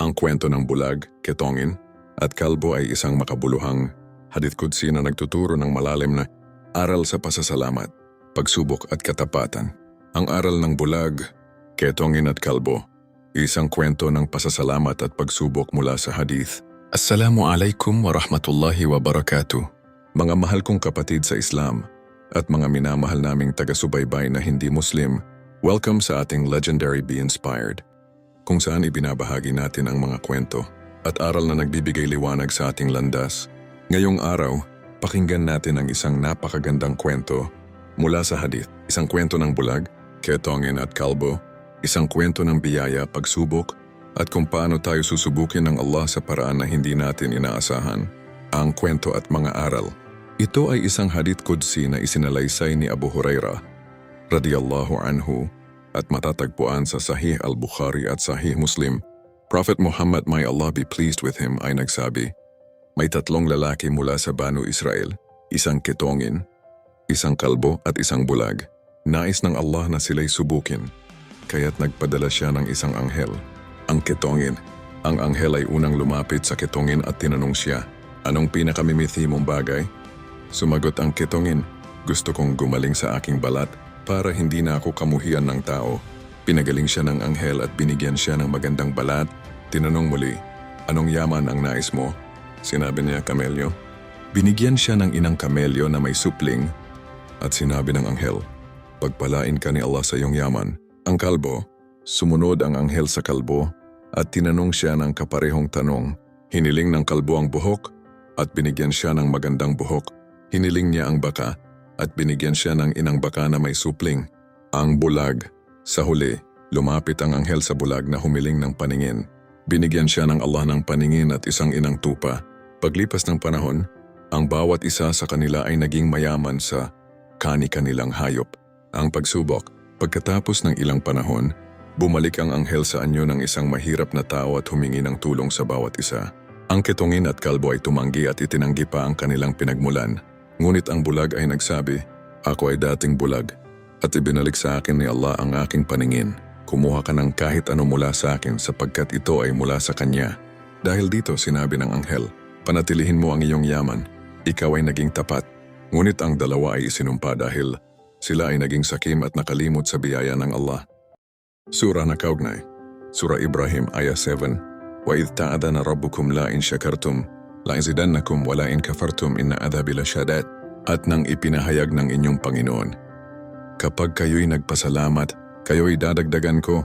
Ang kwento ng bulag, ketongin, at kalbo ay isang makabuluhang hadith kudsi na nagtuturo ng malalim na aral sa pasasalamat, pagsubok at katapatan. Ang aral ng bulag, ketongin at kalbo, isang kwento ng pasasalamat at pagsubok mula sa hadith. Assalamu alaikum wa rahmatullahi wa barakatuh. Mga mahal kong kapatid sa Islam at mga minamahal naming taga-subaybay na hindi Muslim, welcome sa ating Legendary Be Inspired kung saan ibinabahagi natin ang mga kwento at aral na nagbibigay liwanag sa ating landas. Ngayong araw, pakinggan natin ang isang napakagandang kwento mula sa hadith. Isang kwento ng bulag, ketongin at kalbo, isang kwento ng biyaya, pagsubok, at kung paano tayo susubukin ng Allah sa paraan na hindi natin inaasahan. Ang kwento at mga aral. Ito ay isang hadith kudsi na isinalaysay ni Abu Huraira, radiyallahu anhu, at matatagpuan sa Sahih al-Bukhari at Sahih Muslim, Prophet Muhammad may Allah be pleased with him ay nagsabi, May tatlong lalaki mula sa Banu Israel, isang ketongin, isang kalbo at isang bulag. Nais ng Allah na sila'y subukin, kaya't nagpadala siya ng isang anghel. Ang ketongin, ang anghel ay unang lumapit sa ketongin at tinanong siya, Anong pinakamimithi mong bagay? Sumagot ang ketongin, Gusto kong gumaling sa aking balat para hindi na ako kamuhian ng tao. Pinagaling siya ng anghel at binigyan siya ng magandang balat. Tinanong muli, anong yaman ang nais mo? Sinabi niya kamelyo. Binigyan siya ng inang kamelyo na may supling at sinabi ng anghel, Pagpalain ka ni Allah sa iyong yaman. Ang kalbo, sumunod ang anghel sa kalbo at tinanong siya ng kaparehong tanong. Hiniling ng kalbo ang buhok at binigyan siya ng magandang buhok. Hiniling niya ang baka at binigyan siya ng inang baka na may supling. Ang bulag. Sa huli, lumapit ang anghel sa bulag na humiling ng paningin. Binigyan siya ng Allah ng paningin at isang inang tupa. Paglipas ng panahon, ang bawat isa sa kanila ay naging mayaman sa kani-kanilang hayop. Ang pagsubok, pagkatapos ng ilang panahon, bumalik ang anghel sa anyo ng isang mahirap na tao at humingi ng tulong sa bawat isa. Ang ketongin at kalbo ay tumanggi at itinanggi pa ang kanilang pinagmulan. Ngunit ang bulag ay nagsabi, Ako ay dating bulag, at ibinalik sa akin ni Allah ang aking paningin. Kumuha ka ng kahit ano mula sa akin sapagkat ito ay mula sa Kanya. Dahil dito sinabi ng anghel, Panatilihin mo ang iyong yaman, ikaw ay naging tapat. Ngunit ang dalawa ay isinumpa dahil sila ay naging sakim at nakalimot sa biyaya ng Allah. Surah na kaugnay, Surah Ibrahim ayah 7, وَإِذْ تَعَذَنَ رَبُّكُمْ لَا إِنْ شَكَرْتُمْ Laisidannakum wala in kafartum inna adhabi lasyadat at nang ipinahayag ng inyong Panginoon. Kapag kayo'y nagpasalamat, kayo'y dadagdagan ko.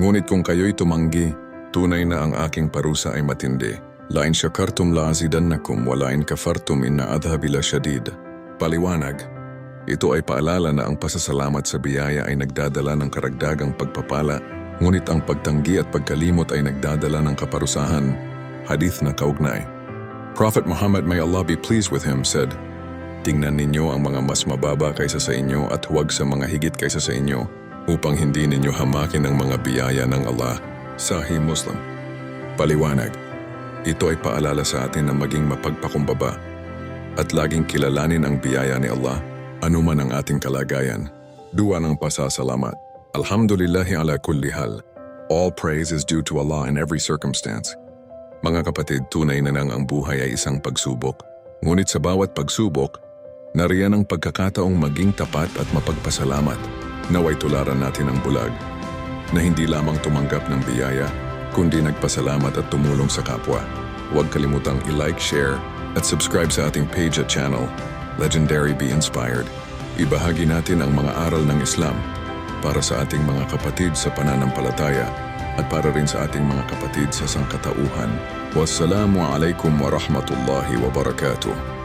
Ngunit kung kayo'y tumanggi, tunay na ang aking parusa ay matindi. Lain syakartum laasidannakum wala in kafartum inna adhabi lasyadid. Paliwanag. Ito ay paalala na ang pasasalamat sa biyaya ay nagdadala ng karagdagang pagpapala, ngunit ang pagtanggi at pagkalimot ay nagdadala ng kaparusahan. Hadith na kaugnay. Prophet Muhammad, may Allah be pleased with him, said, Tingnan ninyo ang mga mas mababa kaysa sa inyo at huwag sa mga higit kaysa sa inyo upang hindi ninyo hamakin ang mga biyaya ng Allah. Sahih Muslim. Paliwanag. Ito ay paalala sa atin na maging mapagpakumbaba at laging kilalanin ang biyaya ni Allah anuman ang ating kalagayan. Dua ng pasasalamat. Alhamdulillahi ala kulli hal. All praise is due to Allah in every circumstance. Mga kapatid, tunay na nang ang buhay ay isang pagsubok. Ngunit sa bawat pagsubok, nariyan ang pagkakataong maging tapat at mapagpasalamat. Naway tularan natin ang bulag na hindi lamang tumanggap ng biyaya, kundi nagpasalamat at tumulong sa kapwa. Huwag kalimutang i-like, share, at subscribe sa ating page at channel, Legendary Be Inspired. Ibahagi natin ang mga aral ng Islam para sa ating mga kapatid sa pananampalataya at para rin sa ating mga kapatid sa sangkatauhan. Wassalamu alaikum wa rahmatullahi wa barakatuh.